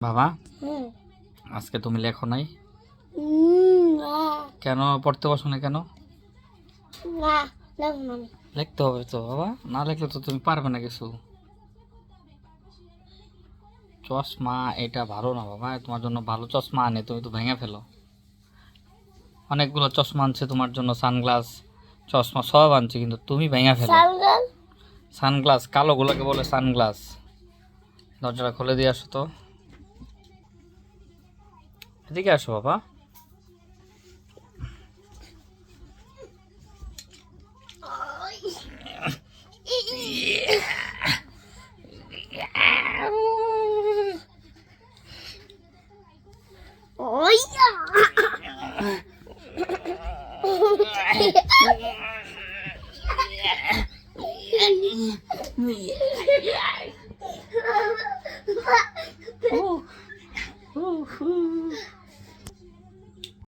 বাবা আজকে তুমি লেখো নাই। কেন পড়তে বসো না কেন? লিখতে হবে তো বাবা না লিখলে তো তুমি পারবে না কিছু। চশমা এটা ভালো না বাবা তোমার জন্য ভালো চশমা আনে তুমি তো ভেঙে ফেলো। অনেকগুলো চশমা আনছে তোমার জন্য সানগ্লাস চশমা সব আনছে কিন্তু তুমি ভেঙে ফেলো। সানগ্লাস? সানগ্লাস কালোগুলোকে বলে সানগ্লাস। দরজাটা খুলে দিয়ে আসো তো। এদিকে আসো বাবা। ওই